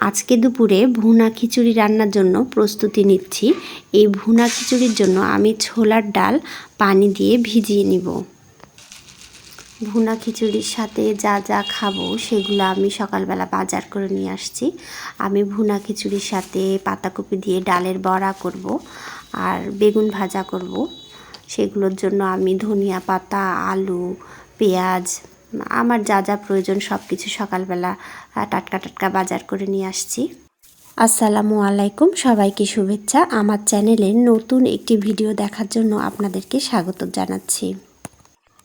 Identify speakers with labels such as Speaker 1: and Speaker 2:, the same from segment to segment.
Speaker 1: আজকে দুপুরে ভুনা খিচুড়ি রান্নার জন্য প্রস্তুতি নিচ্ছি। এই ভুনা খিচুড়ির জন্য আমি ছোলার ডাল পানি দিয়ে ভিজিয়ে নিব। ভুনা খিচুড়ির সাথে যা যা খাব সেগুলো আমি সকালবেলা বাজার করে নিয়ে আসছি। আমি ভুনা খিচুড়ির সাথে পাতাকপি দিয়ে ডালের বড়া করব আর বেগুন ভাজা করব। সেগুলোর জন্য আমি ধনিয়া পাতা, আলু, পেঁয়াজ আমার যা যা প্রয়োজন সব কিছু সকালবেলা টাটকা টাটকা বাজার করে নিয়ে আসছি। আসসালামু আলাইকুম, সবাইকে শুভেচ্ছা। আমার চ্যানেলের নতুন একটি ভিডিও দেখার জন্য আপনাদেরকে স্বাগত জানাচ্ছি।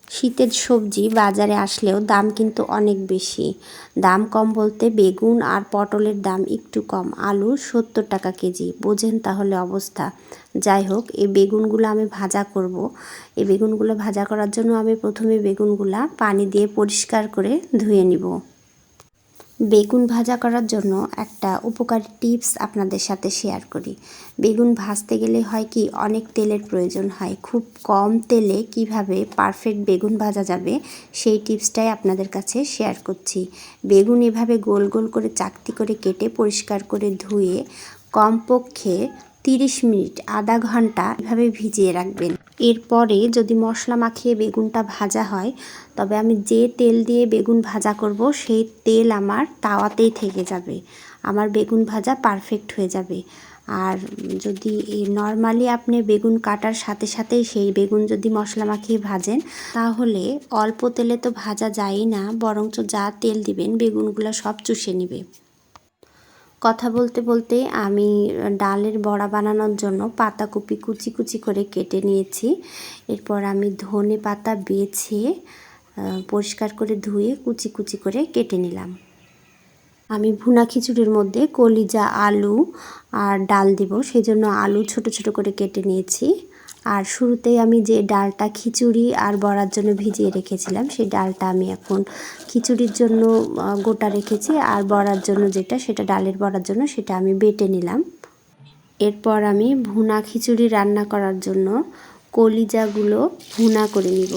Speaker 1: শীতের সবজি বাজারে আসলেও দাম কিন্তু অনেক বেশি। দাম কম বলতে বেগুন আর পটলের দাম একটু কম। আলু সত্তর টাকা কেজি। বোঝেন তাহলে অবস্থা। যাই হোক, এই বেগুনগুলো আমি ভাজা করব। এই বেগুনগুলো ভাজা করার জন্য আমি প্রথমে বেগুনগুলা পানি দিয়ে পরিষ্কার করে ধুয়ে নিব। বেগুন ভাজা করার জন্য একটা উপকারী টিপস আপনাদের সাথে শেয়ার করি। বেগুন ভাজতে গেলে হয় কি, অনেক তেলের প্রয়োজন হয়। খুব কম তেলে কীভাবে পারফেক্ট বেগুন ভাজা যাবে, সেই টিপসটাই আপনাদের কাছে শেয়ার করছি। বেগুন এভাবে গোল গোল করে চাকতি করে কেটে পরিষ্কার করে ধুয়ে কমপক্ষে তিরিশ মিনিট, আধা ঘণ্টা এভাবে ভিজিয়ে রাখবেন। এরপরে যদি মশলা মাখিয়ে বেগুনটা ভাজা হয়, তবে আমি যে তেল দিয়ে বেগুন ভাজা করব, সেই তেল আমার তাওয়াতেই থেকে যাবে। আমার বেগুন ভাজা পারফেক্ট হয়ে যাবে। আর যদি নর্মালি আপনি বেগুন কাটার সাথে সাথেই সেই বেগুন যদি মশলা মাখিয়ে ভাজেন, তাহলে অল্প তেলে তো ভাজা যায়ই না, বরঞ্চ যা তেল দিবেন, বেগুনগুলো সব চুষে নেবে। কথা বলতে বলতে আমি ডালের বড়া বানানোর জন্য পাতাকপি কুচি কুচি করে কেটে নিয়েছি। এরপর আমি ধনে পাতা বেছে পরিষ্কার করে ধুয়ে কুচি কুচি করে কেটে নিলাম। আমি ভুনা খিচুড়ির মধ্যে কলিজা আলু আর ডাল দেব সেই জন্য আলু ছোট ছোট করে কেটে নিয়েছি। আর শুরুতেই আমি যে ডালটা খিচুড়ি আর বড়ার জন্য ভিজিয়ে রেখেছিলাম, সেই ডালটা আমি এখন খিচুড়ির জন্য গোটা রেখেছি আর বড়ার জন্য যেটা, সেটা ডালের বড়ার জন্য, সেটা আমি বেটে নিলাম। এরপর আমি ভুনা খিচুড়ি রান্না করার জন্য কলিজাগুলো ভুনা করে নিব।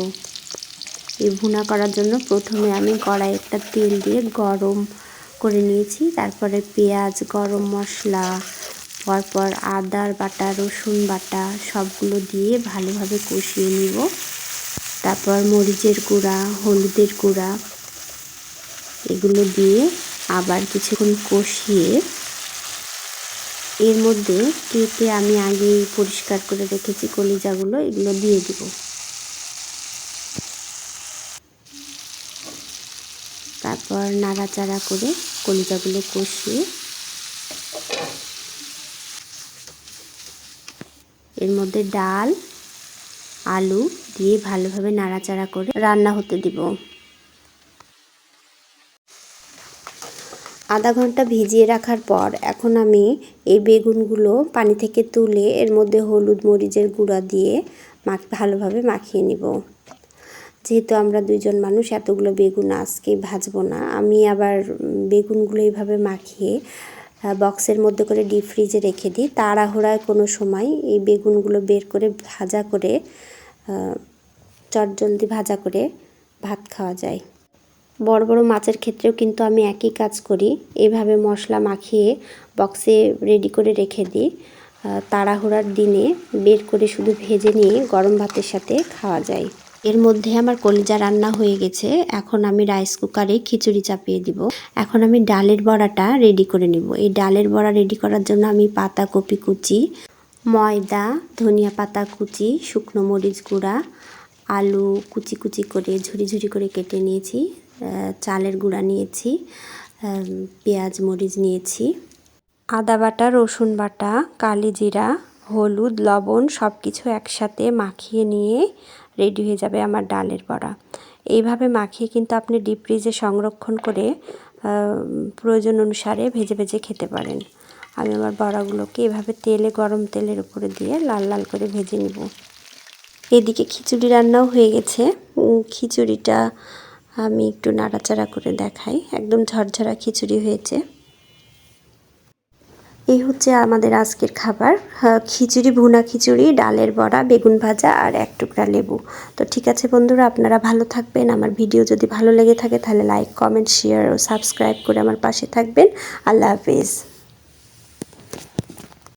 Speaker 1: এই ভুনা করার জন্য প্রথমে আমি কড়াই একটা তেল দিয়ে গরম করে নিয়েছি, তারপরে পেঁয়াজ, গরম মশলা পরপর আদার বাটা, রসুন বাটা সবগুলো দিয়ে ভালোভাবে কষিয়ে নিব। তারপর মরিচের গুঁড়া, হলুদের গুঁড়া এগুলো দিয়ে আবার কিছুক্ষণ কষিয়ে এর মধ্যে কেটে আমি আগেই পরিষ্কার করে রেখেছি কলিজাগুলো, এগুলো দিয়ে দিব। তারপর নাড়াচাড়া করে কলিজাগুলো কষিয়ে এর মধ্যে ডাল, আলু দিয়ে ভালোভাবে নাড়াচাড়া করে রান্না হতে দিব। আধা ঘণ্টা ভিজিয়ে রাখার পর এখন আমি এই বেগুনগুলো পানি থেকে তুলে এর মধ্যে হলুদ মরিচের গুঁড়া দিয়ে মাখ ভালোভাবে মাখিয়ে নিব। যেহেতু আমরা দুইজন মানুষ, এতগুলো বেগুন আজকে ভাজবো না, আমি আবার বেগুনগুলো এইভাবে মাখিয়ে বক্সের মধ্যে করে ডিপ ফ্রিজে রেখে দিই। তাড়াহুড়ায় কোনো সময় এই বেগুনগুলো বের করে ভাজা করে চটজলদি ভাজা করে ভাত খাওয়া যায়। বড় বড় মাছের ক্ষেত্রেও কিন্তু আমি একই কাজ করি। এভাবে মশলা মাখিয়ে বক্সে রেডি করে রেখে দিই। তাড়াহুড়ার দিনে বের করে শুধু ভেজে নিয়ে গরম ভাতের সাথে খাওয়া যায়। এর মধ্যে আমার কলিজা রান্না হয়ে গেছে। এখন আমি রাইস কুকারে খিচুড়ি চাপিয়ে দিব। এখন আমি ডালের বড়াটা রেডি করে নিব। এই ডালের বড়া রেডি করার জন্য আমি পাতা কপি কুচি, ময়দা, ধনিয়া পাতা কুচি, শুকনো মরিচ গুঁড়া, আলু কুচি কুচি করে ঝুরি ঝুরি করে কেটে নিয়েছি। চালের গুঁড়া নিয়েছি পেঁয়াজ মরিচ নিয়েছি, আদা বাটা, রসুন বাটা, কালি জিরা, হলুদ, লবণ সব কিছু একসাথে মাখিয়ে নিয়ে রেডি হয়ে যাবে আমার ডালের বড়া। এইভাবে মাখিয়ে কিন্তু আপনি ডিপ ফ্রিজে সংরক্ষণ করে প্রয়োজন অনুসারে ভেজে ভেজে খেতে পারেন। আমি আমার বড়াগুলোকে এভাবে তেলে, গরম তেলের উপরে দিয়ে লাল লাল করে ভেজে নিব। এদিকে খিচুড়ি রান্নাও হয়ে গেছে। খিচুড়িটা আমি একটু নাড়াচাড়া করে দেখাই। একদম ঝরঝরা খিচুড়ি হয়েছে। এই হচ্ছে আমাদের আজকের খাবার। হ্যাঁ, খিচুড়ি ভুনা খিচুড়ি ডালের বড়া বেগুন ভাজা আর এক টুকরা লেবু। তো ঠিক আছে বন্ধুরা আপনারা ভালো থাকবেন। আমার ভিডিও যদি ভালো লেগে থাকে তাহলে লাইক কমেন্ট শেয়ার ও সাবস্ক্রাইব করে আমার পাশে থাকবেন। আল্লাহ হাফিজ।